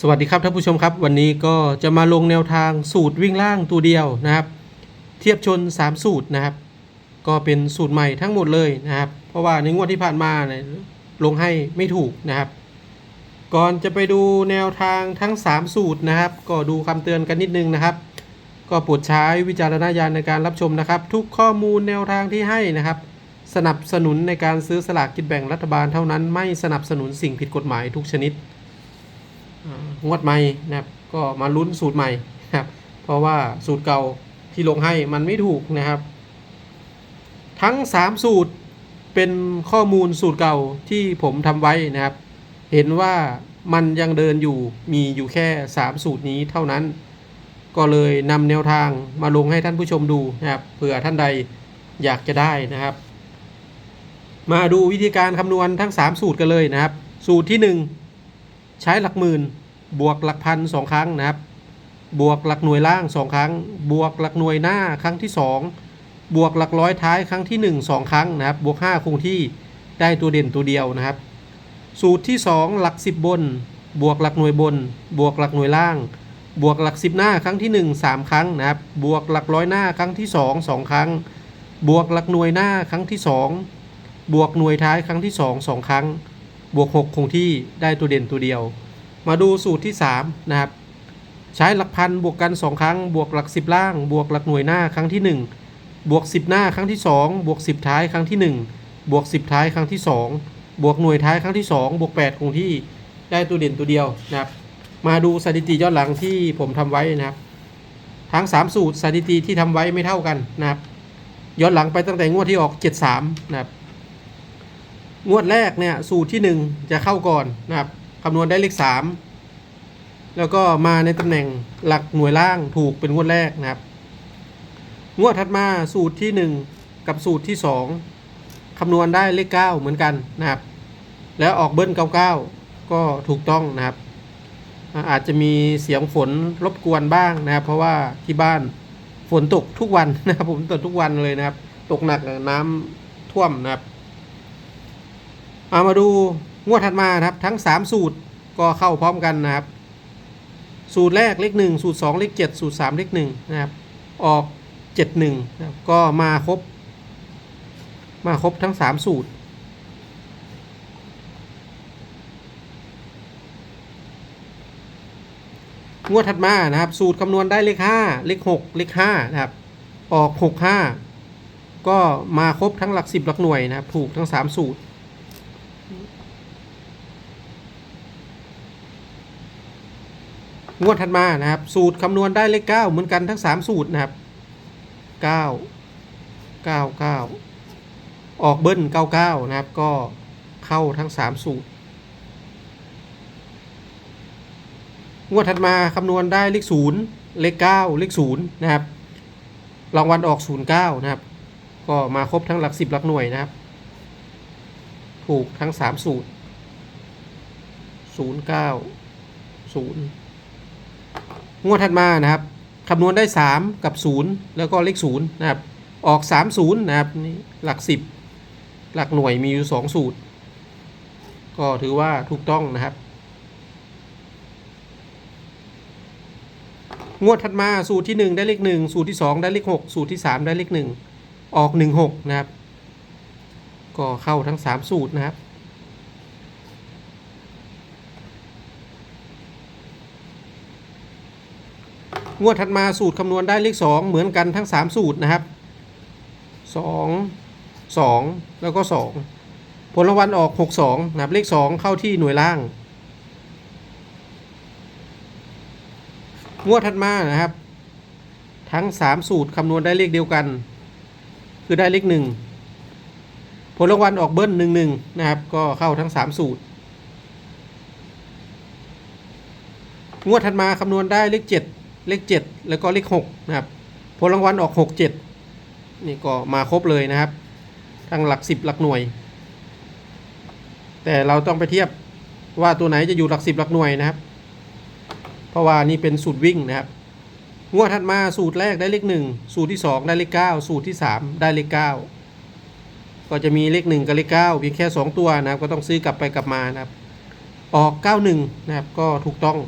สวัสดีครับท่านผู้ชมครับ วันนี้ก็จะมาลงแนวทางสูตรวิ่งล่างตัวเดียวนะครับ เทียบชน 3 สูตรนะครับ ก็เป็นสูตรใหม่ทั้งหมดเลยนะครับ เพราะว่าในงวดที่ผ่านมาเนี่ยลงให้ไม่ถูกนะครับ ก่อนจะไปดูแนวทางทั้ง 3 สูตรนะครับ ก็ดูคำเตือนกันนิดนึงนะครับ ก็โปรดใช้วิจารณญาณในการรับชมนะครับ ทุกข้อมูลแนวทางที่ให้นะครับ สนับสนุนในการซื้อสลากกินแบ่งรัฐบาลเท่านั้น ไม่สนับสนุนสิ่งผิดกฎหมายทุกชนิด งวดใหม่นะครับก็มาลุ้นสูตรใหม่นะครับเพราะว่าสูตรเก่าที่ลงให้มันไม่ถูกนะครับ ทั้ง 3 สูตรเป็นข้อมูลสูตรเก่าที่ผมทำไว้นะครับ เห็นว่ามันยังเดินอยู่มีอยู่แค่ 3 สูตรนี้เท่านั้น ก็เลยนำแนวทางมาลงให้ท่านผู้ชมดูนะครับเผื่อท่านใดอยากจะได้นะครับ มาดูวิธีการคำนวณทั้ง 3 สูตรกันเลยนะครับ สูตรที่ 1 ใช้หลักหมื่น บวกหลักพันสองครั้งนะครับ บวกหลักหน่วยล่างสองครั้ง บวกหลักหน่วยหน้าครั้งที่สองบวกหลักร้อยท้ายครั้งที่หนึ่งสองครั้งนะครับ บวกห้าคงที่ได้ตัวเด่นตัวเดียวนะครับ สูตรที่สองหลักสิบบน บวกหลักหน่วยบน บวกหลักหน่วยล่าง บวกหลักสิบหน้าครั้งที่หนึ่งสามครั้งนะครับ บวกหลักร้อยหน้าครั้งที่สองสองครั้ง บวกหลักหน่วยหน้าครั้งที่สองบวกหน่วยท้ายครั้งที่สองสองครั้ง บวกหกคงที่ได้ตัวเด่นตัวเดียว มาดูสูตรที่ 3 นะครับ ใช้หลักพันบวกกัน 2 ครั้ง บวกหลัก 10 ล่าง บวกหลักหน่วยหน้าครั้งที่ 1 บวก 10 หน้าครั้งที่ 2 บวก 10 ท้ายครั้งที่ 1 บวก 10 ท้ายครั้งที่ 2 บวกหน่วยท้ายครั้งที่ 2 บวก 8 คงที่ได้ตัวเด่นตัวเดียวนะครับ มาดูสถิติย้อนหลังที่ผมทำไว้นะครับ ทั้ง 3 สูตรสถิติที่ทำไว้ไม่เท่ากันนะครับ ย้อนหลังไปตั้งแต่งวดที่ออก 73 นะครับ งวดแรกเนี่ยสูตรที่ 1 จะเข้าก่อนนะครับ คำนวณได้เลขสามแล้วก็มาในตำแหน่งหลักหน่วยล่างถูกเป็นงวดแรกนะครับ งวดถัดมาสูตรที่ 1 กับสูตรที่ 2 คำนวณได้เลข 9 เหมือนกันนะครับ แล้วออกเบิ้ล99 ก็ถูกต้องนะครับ อาอาจจะมีเสียงฝนรบกวนบ้างนะครับ เพราะว่าที่บ้านฝนตกทุกวันนะครับผมตกทุกวันเลยนะครับ ตกหนักน้ำท่วมนะครับเอามาดู งวดถัดมาครับทั้ง 3 สูตรก็เข้าพร้อมกันนะครับ สูตรแรกเลข1สูตร 2 เลข 7 สูตร 3 เลข1นะครับ ออก 71นะครับก็มาครบ มาครบทั้ง 3 สูตรงวดถัดมานะครับ สูตรคำนวณได้เลข 5 เลข 6 เลข5นะครับ ออก 65 ก็มาครบทั้งหลัก 10 หลักหน่วยนะครับ ถูกทั้ง 3 สูตร งวดถัดมานะครับ สูตรคำนวณได้เลขเก้าเหมือนกันทั้งสามสูตรนะครับเก้าเก้าเก้าออกเบิ้ลเก้าเก้านะครับ ก็เข้าทั้งสามสูตร งวดถัดมาคำนวณได้เลขศูนย์เลขเก้าเลขศูนย์นะครับรางวัลออกศูนย์เก้านะครับ ก็มาครบทั้งหลักสิบหลักหน่วยนะครับ ถูกทั้งสามสูตรศูนย์เก้าศูนย์ งวดถัดมานะครับคำนวณได้ 3 กับ 0 แล้วก็เลข0นะครับออก 3 0 นะครับนี่หลัก 10 หลักหน่วยมีอยู่ 2 สูตร ก็ถือว่าถูกต้องนะครับ งวดถัดมาสูตรที่ 1 ได้เลข 1 สูตรที่ 2 ได้เลข 6 สูตรที่ 3 ได้เลข 1 ออก 1 6 นะครับ ก็เข้าทั้ง 3 สูตรนะครับ งวดถัดมาสูตรคำนวณได้เลข 2 เหมือนกันทั้ง 3 สูตรนะครับ 2 2 แล้วก็ 2 ผลรางวัลออก 6 2นะครับเลข 2 เข้าที่หน่วยล่าง งวดถัดมานะครับ ทั้ง 3 สูตรคำนวณได้เลขเดียวกัน คือได้เลข 1 ผลรางวัลออกเบิ้ล1 1นะครับ ก็เข้าทั้ง 3 สูตรงวดถัดมาคำนวณได้เลข7 เลข 7 แล้วก็เลข6นะครับผลรางวัลออก 6 7 นี่ก็มาครบเลยนะครับ ทั้งหลัก 10 หลักหน่วย แต่เราต้องไปเทียบว่าตัวไหนจะอยู่หลัก 10 หลักหน่วยนะครับ เพราะว่านี่เป็นสูตรวิ่งนะครับ งวดถัดมาสูตรแรกได้เลข 1 สูตรที่ 2 ได้เลข 9 สูตรที่ 3 ได้เลข 9 ก็จะมีเลข 1 กับเลข9เพียงแค่ 2 ตัวนะครับ ก็ต้องซื้อกลับไปกลับมานะครับ ออก 91 นะครับ ก็ถูกต้อง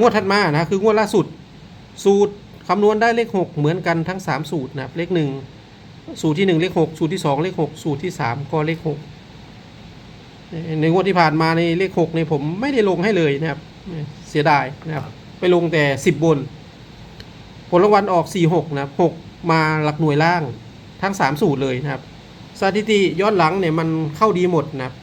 งวดถัดมานะคืองวดล่าสุด สูตรคำนวณได้เลข 6 เหมือนกันทั้ง 3 สูตรนะครับเลข 1 สูตรที่ 1 เลข 6 สูตรที่ 2 เลข 6 สูตรที่ 3 ก็เลข 6 ในงวดที่ผ่านมาในเลข6ในยผมไม่ได้ลงให้เลยนะครับเสียดายนะครับไปลงแต่ 10 บน ผลรางวัลออก 4 6 นะครับ 6 มาหลักหน่วยล่างทั้ง 3 สูตรเลยนะครับสถิติย้อนหลังเนี่ยมันเข้าดีหมดนะครับ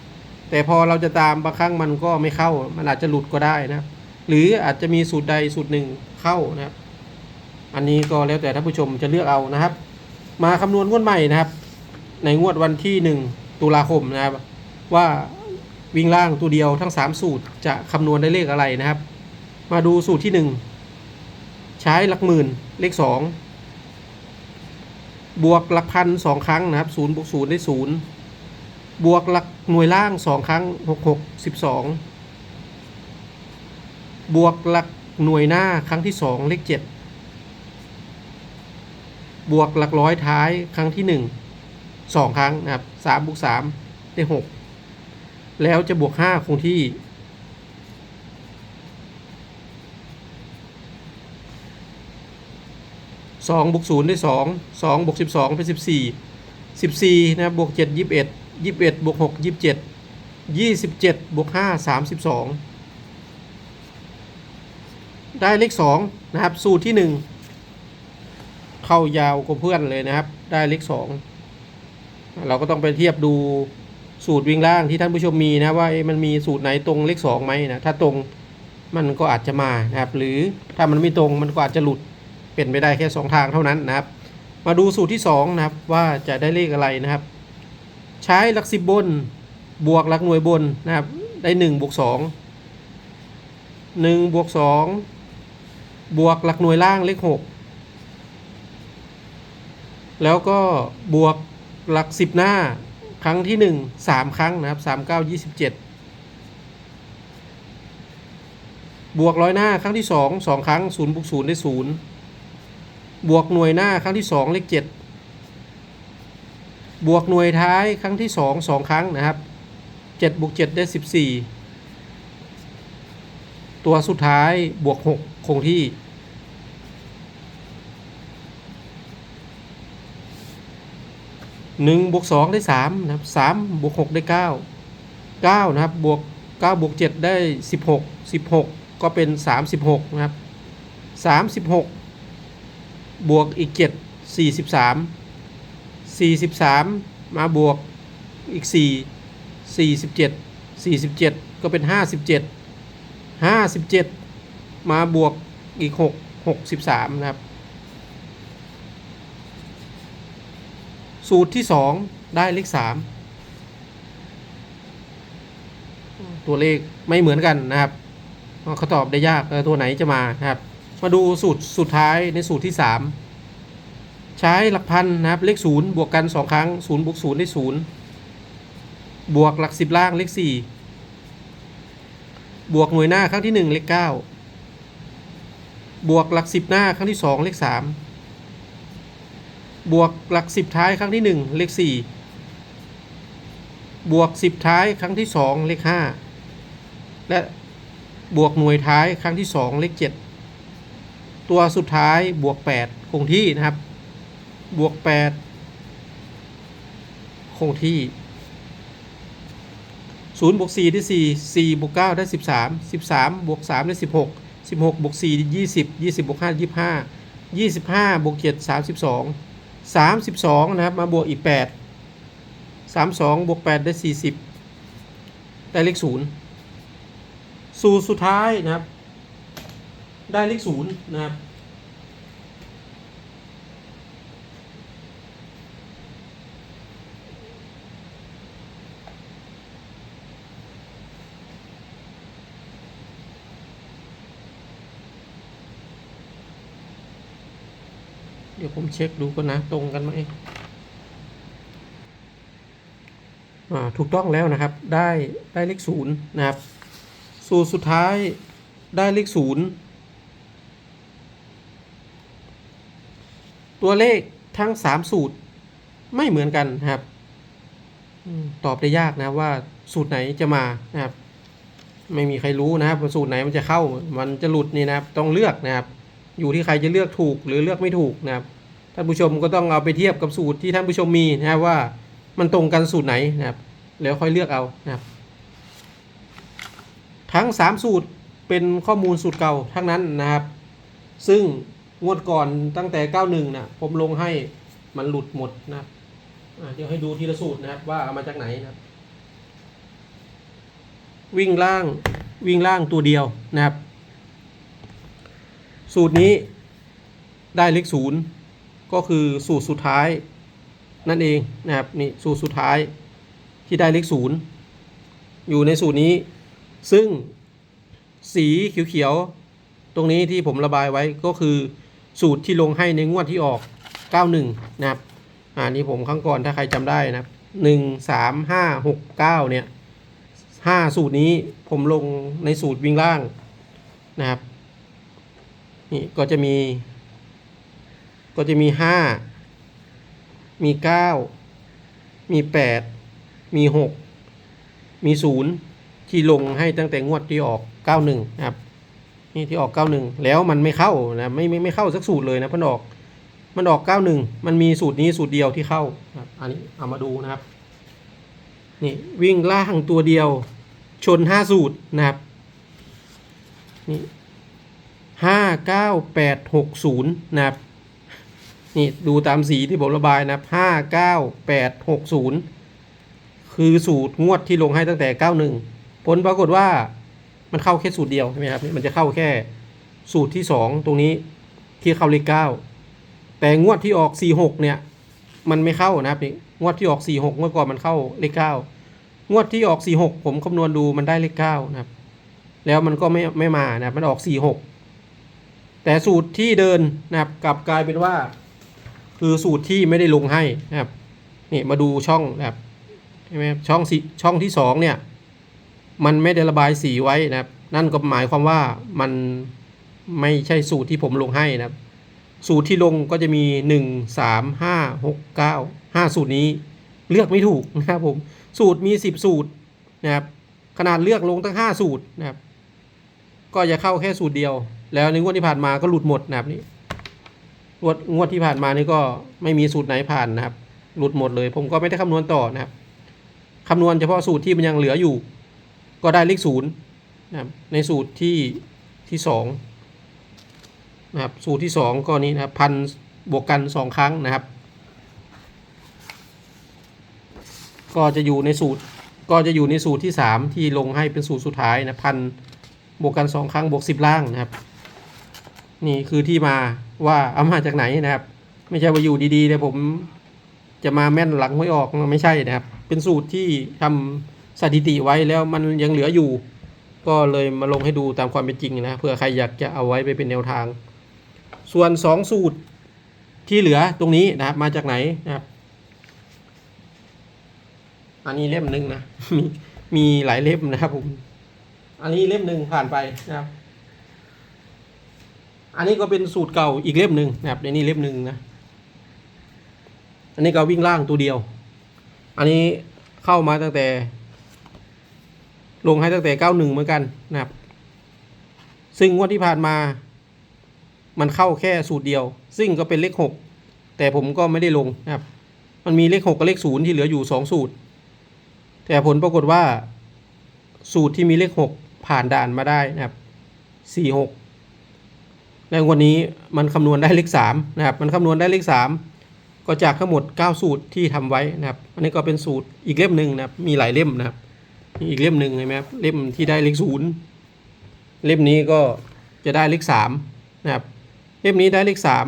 แต่พอเราจะตามบางครั้งมันก็ไม่เข้ามันอาจจะหลุดก็ได้นะครับ หรืออาจจะมีสูตรใดสูตรหนึ่งเข้านะครับ อันนี้ก็แล้วแต่ท่านผู้ชมจะเลือกเอานะครับ มาคำนวณงวดใหม่นะครับ ในงวดวันที่ 1 ตุลาคมนะครับ ว่าวิ่งล่างตัวเดียวทั้ง 3 สูตรจะคำนวณได้เลขอะไรนะครับ มาดูสูตรที่ 1 ใช้หลักหมื่นเลข 2 บวกหลักพันสองครั้งนะครับศูนย์บวกศูนย์ได้ศูนย์บวกหลักหน่วยล่างสองครั้งหกหกสิ บวกหลักหน่วยหน้าครั้งที่สองเลขเจ็ดบวกหลักร้อยท้ายครั้งที่หนึ่งสองครั้งนะครับสามบวกสามได้หกแล้วจะบวกห้าคงที่สองบวกศูนย์ได้สองสองบวกสิบสองเป็นสิบสี่สิบสี่นะครับบวกเจ็ดยี่สิบเอ็ดยี่สิบเอ็ดบวกหกยี่สิบเจ็ดยี่สิบเจ็ดบวกห้าสามสิบสอง ได้เลขสองนะครับ สูตรที่หนึ่งเข้ายาวกว่าเพื่อนเลยนะครับ ได้เลขสองเราก็ต้องไปเทียบดูสูตรวิ่งล่างที่ท่านผู้ชมมีนะว่ามันมีสูตรไหนตรงเลขสองไหมนะถ้าตรงมันก็อาจจะมานะครับ หรือถ้ามันไม่ตรงมันก็อาจจะหลุดเป็นไปได้แค่ 2 ทางเท่านั้นนะครับ มาดูสูตรที่ 2 นะครับ ว่าจะได้เลขอะไรนะครับ ใช้หลักสิบบนบวกหลักหน่วยบนนะครับ ได้1บวก2 1บวก2 บวกหลักหน่วยล่างเลข 6 แล้วก็บวกหลัก 10 หน้าครั้งที่ 1 3 ครั้งนะครับ 3 9 27 บวกร้อยหน้าครั้งที่ 2 2 ครั้ง0บวก0ได้ 0 บวกหน่วยหน้าครั้งที่สองเลขเจ็ดบวกหน่วยท้ายครั้งที่สองสองครั้งนะครับเจ็ดบวกเจ็ดได้สิบสี่ตัวสุดท้ายบวกหก คงที่ 1 บวก 2 ได้ 3 นะครับ 3 บวก 6 ได้ 9 9 นะครับ บวก 9 บวก 7 ได้ 16 16 ก็เป็น 36 นะครับ 36 บวกอีก 7 43 43 มาบวกอีก 4 47 47 ก็เป็น 57 57 มาบวกอีกหกหกสิบสามนะครับ สูตรที่สองได้เลขสามตัวเลขไม่เหมือนกันนะครับเขาตอบได้ยากตัวไหนจะมานะครับ มาดูสูตรสุดท้ายในสูตรที่3ใช้หลักพันนะครับเลขศูนย์บวกกัน2ครั้ง0บวก0ได้0บวกหลัก10ล่างเลข4บวกหน่วยหน้าครั้งที่1เลข9 บวกหลัก10หน้าครั้งที่2เลข3บวกหลัก10ท้ายครั้งที่1เลข4บวก10ท้ายครั้งที่2เลข5และบวกหน่วยท้ายครั้งที่2เลข7ตัวสุดท้ายบวก8คงที่นะครับ บวก8คงที่0บวก4ได้ 4 4บวก9ได้ 13 13บวก3ได้ 16 16บวก4 20 20บวก5 25 25บวก7 32 32นะครับมาบวกอีก 8 32บวก8ได้ 40 ได้เลข0สูตรสุดท้ายนะครับ ได้เลข0นะครับ ดี๋ยวผมเช็คดูก่อนนะตรงกันไหมถูกต้องแล้วนะครับได้ได้เลขศูนย์นะครับสูตรสุดท้ายได้เลขศูนย์ตัวเลขทั้ง3สูตรไม่เหมือนกันนะครับ ตอบได้ยากนะว่าสูตรไหนจะมานะครับ ไม่มีใครรู้นะครับว่าสูตรไหนมันจะเข้ามันจะหลุดนี่นะครับ ต้องเลือกนะครับ อยู่ที่ใครจะเลือกถูกหรือเลือกไม่ถูกนะครับ ท่านผู้ชมก็ต้องเอาไปเทียบกับสูตรที่ท่านผู้ชมมีนะครับว่ามันตรงกันสูตรไหนนะครับ แล้วค่อยเลือกเอานะครับ ทั้ง 3 สูตรเป็นข้อมูลสูตรเก่าทั้งนั้นนะครับ ซึ่งงวดก่อนตั้งแต่ 91นะผมลงให้มันหลุดหมดนะครับเดี๋ยวให้ดูทีละสูตรนะครับว่าเอามาจากไหนนะครับ วิ่งล่างวิ่งล่างตัวเดียวนะครับ สูตรนี้ได้เลขศูนย์ ก็คือสูตรสุดท้ายนั่นเองนะครับนี่สูตรสุดท้ายที่ได้เลขศูนย์อยู่ในสูตรนี้ ซึ่งสีเขียวๆตรงนี้ที่ผมระบายไว้ก็คือสูตรที่ลงให้ในงวดที่ออก 91 นะครับอ่านี้ผมข้งก่อนถ้าใครจำได้นะครับ1 3 5 6 9เนี่ย5สูตรนี้ผมลงในสูตรวิ่งล่างนะครับนี่ก็จะมี ก็จะมี5มี9มี8มี6มี0ที่ลงให้ตั้งแต่งวดที่ออก91นะครับนี่ที่ออก91แล้วมันไม่เข้านะไม่ไม่ไม่เข้าสักสูตรเลยนะมันออกมันออก91มันมีสูตรนี้สูตรเดียวที่เข้านะครับอันนี้เอามาดูนะครับนี่วิ่งล่างตัวเดียวชน5สูตรนะครับนี่ห้าเก้าแปดหกศูนย์นะครับ นี่ดูตามสีที่ผมระบายนะห้าเก้าแปดหกศูนย์คือสูตรงวดที่ลงให้ตั้งแต่เก้าหนึ่งผลปรากฏว่ามันเข้าแค่สูตรเดียวใช่ไหมครับนี่มันจะเข้าแค่สูตรที่สองตรงนี้ที่เข้าเลขเก้าแต่งวดที่ออกสี่หกเนี่ยมันไม่เข้านะครับนี่งวดที่ออกสี่หกเมื่อก่อนมันเข้าเลขเก้างวดที่ออกสี่หกผมคำนวณดูมันได้เลขเก้านะครับ แล้วมันก็ไม่ไม่มานะครับมันออกสี่หกแต่สูตรที่เดินนะครับกลับกลายเป็นว่า คือสูตรที่ไม่ได้ลงให้นะครับนี่มาดูช่องนะครับใช่ไหมช่องสีช่องที่สองเนี่ย มันไม่ได้ระบายสีไว้นะครับ นั่นก็หมายความว่ามันไม่ใช่สูตรที่ผมลงให้นะครับ สูตรที่ลงก็จะมีหนึ่งสามห้าหกเก้าห้าสูตรนี้เลือกไม่ถูกนะครับผม สูตรมีสิบสูตรนะครับ ขนาดเลือกลงตั้งห้าสูตรนะครับ ก็จะเข้าแค่สูตรเดียว แล้วในงวดที่ผ่านมาก็หลุดหมดนะครับนี่ งวดงวดที่ผ่านมานี่ก็ไม่มีสูตรไหนผ่านนะครับ หลุดหมดเลย ผมก็ไม่ได้คำนวณต่อนะครับคำนวณเฉพาะสูตรที่มันยังเหลืออยู่ ก็ได้เลขศูนย์นะครับในสูตรที่ที่สองนะครับสูตรที่สองก็นี้นะครับพันบวกกันสองครั้งนะครับ ก็จะอยู่ในสูตรก็จะอยู่ในสูตรที่สามที่ลงให้เป็นสูตรสุดท้ายนะพันบวกกันสองครั้งบวกสิบล่างนะครับ นี่คือที่มา ว่าเอามาจากไหนนะครับ ไม่ใช่ว่าอยู่ดีๆเนี่ยผมจะมาแม่นหลังไม่ออกไม่ใช่นะครับ เป็นสูตรที่ทำสถิติไว้แล้วมันยังเหลืออยู่ ก็เลยมาลงให้ดูตามความเป็นจริงนะเผื่อใครอยากจะเอาไว้ไปเป็นแนวทาง ส่วนสองสูตรที่เหลือตรงนี้นะครับ มาจากไหนนะครับ อันนี้เล่มหนึ่งนะมีมีหลายเล่มนะครับผมอันนี้เล่มหนึ่งผ่านไปนะครับ อันนี้ก็เป็นสูตรเก่าอีกเล่มหนึ่งนะครับในนี้เล่มหนึ่งนะ อันนี้ก็วิ่งล่างตัวเดียว อันนี้เข้ามาตั้งแต่ ลงให้ตั้งแต่เก้าหนึ่งเหมือนกันนะครับ ซึ่งงวดที่ผ่านมา มันเข้าแค่สูตรเดียว ซึ่งก็เป็นเลขหกแต่ผมก็ไม่ได้ลงนะครับ มันมีเลขหกกับเลขศูนย์ที่เหลืออยู่สองสูตร แต่ผลปรากฏว่า สูตรที่มีเลขหกผ่านด่านมาได้นะครับสี่หก ในวันนี้มันคำนวณได้เลขสามนะครับ มันคำนวณได้เลขสามก็จากทั้งหมดเก้าสูตรที่ทำไว้นะครับ อันนี้ก็เป็นสูตรอีกเล่มหนึ่งนะครับ มีหลายเล่มนะครับ อีกเล่มหนึ่งเห็นไหมครับ เล่มที่ได้เลขศูนย์เล่มนี้ก็จะได้เลขสามนะครับ เล่มนี้ได้เลขสาม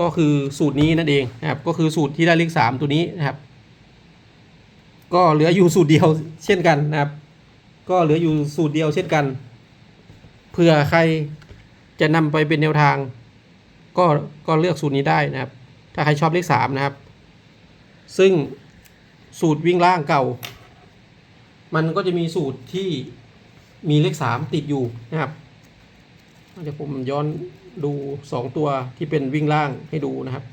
ก็คือสูตรนี้นั่นเองนะครับ ก็คือสูตรที่ได้เลขสามตัวนี้นะครับ ก็เหลืออยู่สูตรเดียวเช่นกันนะครับ ก็เหลืออยู่สูตรเดียวเช่นกัน ผื่อใครจะนำไปเป็นแนวทาง ก็ก็เลือกสูตรนี้ได้นะครับ ถ้าใครชอบเลขสามนะครับ ซึ่งสูตรวิ่งล่างเก่า มันก็จะมีสูตรที่มีเลขสามติดอยู่นะครับเดี๋ยวผมย้อนดูสองตัวที่เป็นวิ่งล่างให้ดูนะครับ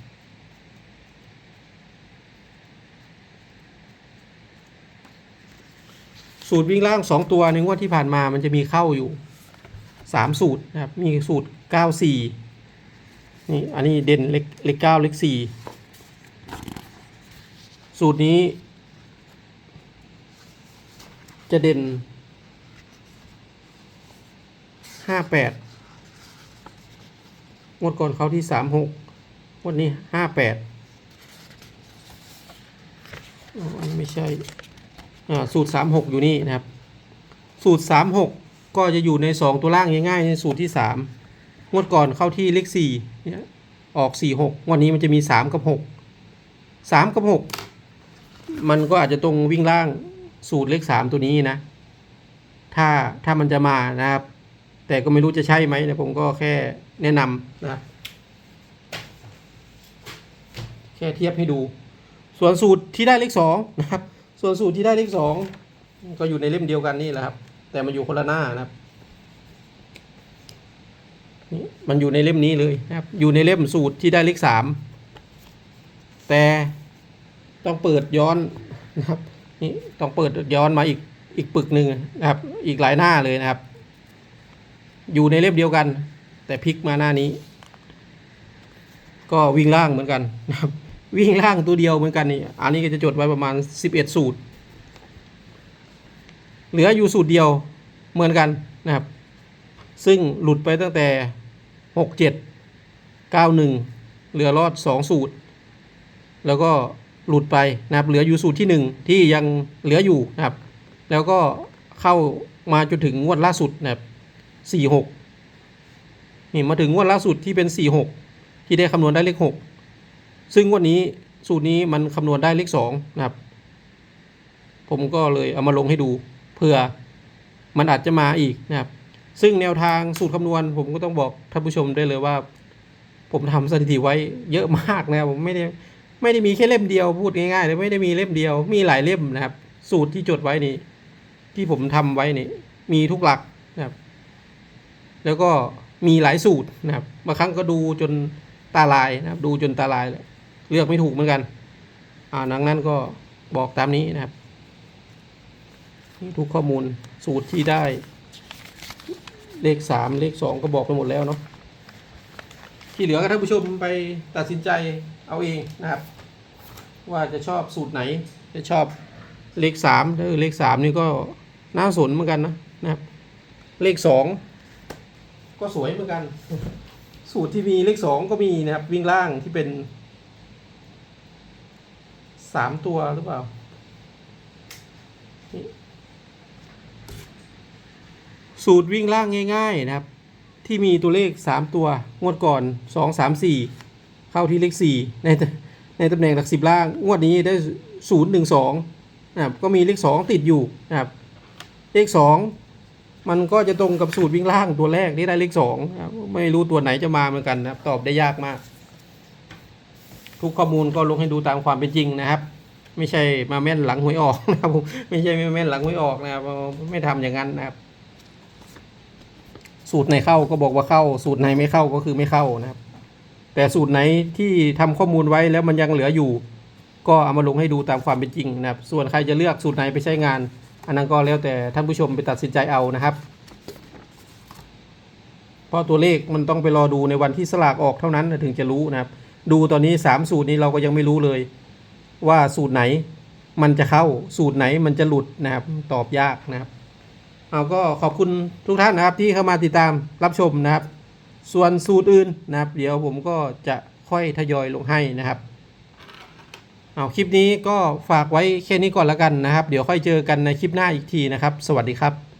สสูตรวิ่งล่างสองตัวในงวดที่ผ่านมามันจะมีเข้าอยู่ สามสูตรนะครับ มีสูตรเก้าสี่นี่อันนี้เด่นเลขเลขเก้าเลขสี่สูตรนี้ จะเด่นห้าแปดงวดก่อนเขาที่สามหกงวดนี้ห้าแปดอันนี้ไม่ใช่อ่าสูตร36อยู่นี่นะครับ สูตร36ก็ ก็จะอยู่ใน 2 ตัวล่างง่ายๆในสูตรที่ 3 งวดก่อนเข้าที่เลข4เนี่ยออก 4 6งวันนี้มันจะมี 3 กับ 6 3 กับ 6 มันก็อาจจะตรงวิ่งล่างสูตรเลข 3 ตัวนี้นะ ถ้าถ้ามันจะมานะครับ แต่ก็ไม่รู้จะใช่ไหมนะผมก็แค่แนะนำนะแค่เทียบให้ดู ส่วนสูตรที่ได้เลขสองนะครับ ส่วนสูตรที่ได้เลขสองก็อยู่ในเล่มเดียวกันนี่แหละครับ แต่มันอยู่คนละหน้านะครับนี่มันอยู่ในเล่มนี้เลยนะครับ อยู่ในเล่มสูตรที่ได้เลขสามแต่ต้องเปิดย้อนนะครับนี่ต้องเปิดย้อนมาอีกอีกปึกหนึ่งนะครับ อีกหลายหน้าเลยนะครับ อยู่ในเล่มเดียวกัน แต่พลิกมาหน้านี้ ก็วิ่งล่างเหมือนกันนะครับ วิ่งล่างตัวเดียวเหมือนกันนี่อันนี้ก็จะจดไว้ประมาณ11สูตร เหลืออยู่สูตรเดียวเหมือนกันนะครับ ซึ่งหลุดไปตั้งแต่ 67 91 เหลือรอด 2 สูตร แล้วก็หลุดไปนะครับ เหลืออยู่สูตรที่ 1 ที่ยังเหลืออยู่นะครับ แล้วก็เข้ามาจนถึงงวดล่าสุดนะครับ 46 นี่มาถึงงวดล่าสุดที่เป็น 46 ที่ได้คำนวณได้เลข 6 ซึ่งงวันนี้สูตรนี้มันคำนวณได้เลขสองนะครับ ผมก็เลยเอามาลงให้ดู เผื่อมันอาจจะมาอีกนะครับ ซึ่งแนวทางสูตรคำนวณ ผมก็ต้องบอกท่านผู้ชมได้เลยว่า ผมทำสถิติไว้เยอะมากนะครับผมไม่ได้ไม่ได้มีแค่เล่มเดียวพูดง่ายๆเลยไม่ได้มีเล่มเดียว มีหลายเล่มนะครับ สูตรที่จดไว้นี่ ที่ผมทำไว้นี่ มีทุกหลักนะครับ แล้วก็มีหลายสูตรนะครับบางครั้งก็ดูจนตาลายนะครับ ดูจนตาลายเลยเลือกไม่ถูกเหมือนกัน อ่าดังนั้นก็บอกตามนี้นะครับ นี่ทุกข้อมูลสูตรที่ได้ เลขสามเลขสองก็บอกไปหมดแล้วเนาะที่เหลือก็ท่านผู้ชมไปตัดสินใจเอาเองนะครับ ว่าจะชอบสูตรไหน จะชอบเลขสามหรือเลขสามนี่ก็น่าสนเหมือนกันนะนะครับ เลขสองก็สวยเหมือนกัน สูตรที่มีเลขสองก็มีนะครับ วิ่งล่างที่เป็นสามตัวหรือเปล่านี่ สูตรวิ่งล่างง่าย ๆนะครับ ที่มีตัวเลขสามตัวงวดก่อนสองสามสี่เข้าที่เลขสี่ในในตำแหน่งหลักสิบล่าง งวดนี้ได้ศูนย์หนึ่งสองนะครับก็มีเลขสองติดอยู่นะครับเลขสองมันก็จะตรงกับสูตรวิ่งล่างตัวแรกที่ได้เลขสองนะครับไม่รู้ตัวไหนจะมาเหมือนกันนะครับ ตอบได้ยากมาก ทุกข้อมูลก็ลงให้ดูตามความเป็นจริงนะครับไม่ใช่มาแม่นหลังหวยออกนะครับไม่ใช่มาแม่นหลังหวยออกนะครับไม่ทำอย่างนั้นนะครับ สูตรไหนเข้าก็บอกว่าเข้า สูตรไหนไม่เข้าก็คือไม่เข้านะครับ แต่สูตรไหนที่ทำข้อมูลไว้แล้วมันยังเหลืออยู่ ก็เอามาลงให้ดูตามความเป็นจริงนะครับ ส่วนใครจะเลือกสูตรไหนไปใช้งาน อันนั้นก็แล้วแต่ท่านผู้ชมไปตัดสินใจเอานะครับเพราะตัวเลขมันต้องไปรอดูในวันที่สลากออกเท่านั้นถึงจะรู้นะครับ ดูตอนนี้สามสูตรนี้เราก็ยังไม่รู้เลย ว่าสูตรไหนมันจะเข้าสูตรไหนมันจะหลุดนะครับตอบยากนะครับ เอาก็ขอบคุณทุกท่านนะครับที่เข้ามาติดตามรับชมนะครับ ส่วนสูตรอื่นนะครับ เดี๋ยวผมก็จะค่อยทยอยลงให้นะครับเอาคลิปนี้ก็ฝากไว้แค่นี้ก่อนแล้วกันนะครับ เดี๋ยวค่อยเจอกันในคลิปหน้าอีกทีนะครับ สวัสดีครับ